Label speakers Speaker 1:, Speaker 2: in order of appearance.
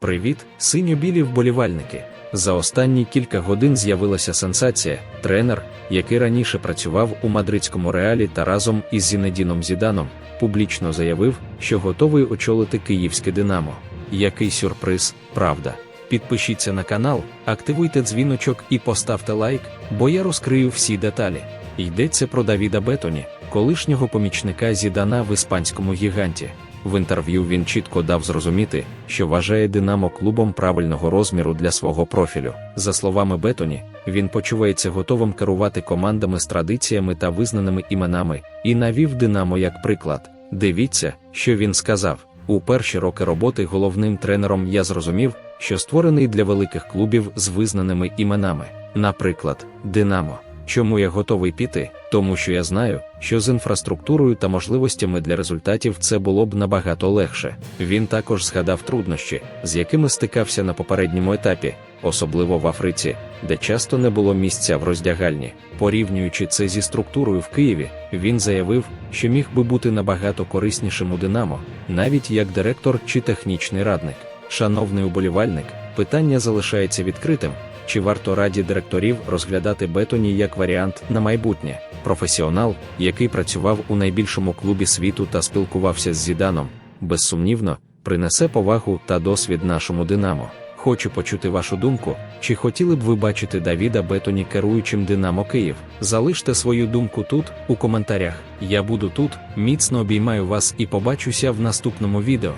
Speaker 1: Привіт, синьо-білі вболівальники. За останні кілька годин з'явилася сенсація. Тренер, який раніше працював у мадридському реалі та разом із Зінедіном Зіданом, публічно заявив, що готовий очолити київське Динамо. Який сюрприз, правда? Підпишіться на канал, активуйте дзвіночок і поставте лайк, бо я розкрию всі деталі. Йдеться про Давіда Бетоні, колишнього помічника Зідана в іспанському гіганті. В інтерв'ю він чітко дав зрозуміти, що вважає Динамо клубом правильного розміру для свого профілю. За словами Бетоні, він почувається готовим керувати командами з традиціями та визнаними іменами і навів Динамо як приклад. Дивіться, що він сказав. У перші роки роботи головним тренером я зрозумів, що створений для великих клубів з визнаними іменами, наприклад, Динамо. Чому я готовий піти? Тому що я знаю, що з інфраструктурою та можливостями для результатів це було б набагато легше. Він також згадав труднощі, з якими стикався на попередньому етапі, особливо в Африці, де часто не було місця в роздягальні. Порівнюючи це зі структурою в Києві, він заявив, що міг би бути набагато кориснішим у Динамо, навіть як директор чи технічний радник. Шановний уболівальник, питання залишається відкритим. Чи варто раді директорів розглядати Бетоні як варіант на майбутнє? Професіонал, який працював у найбільшому клубі світу та спілкувався з Зіданом, безсумнівно, принесе повагу та досвід нашому Динамо. Хочу почути вашу думку, чи хотіли б ви бачити Давіда Бетоні керуючим Динамо Київ? Залиште свою думку тут, у коментарях. Я буду тут, міцно обіймаю вас і побачуся в наступному відео.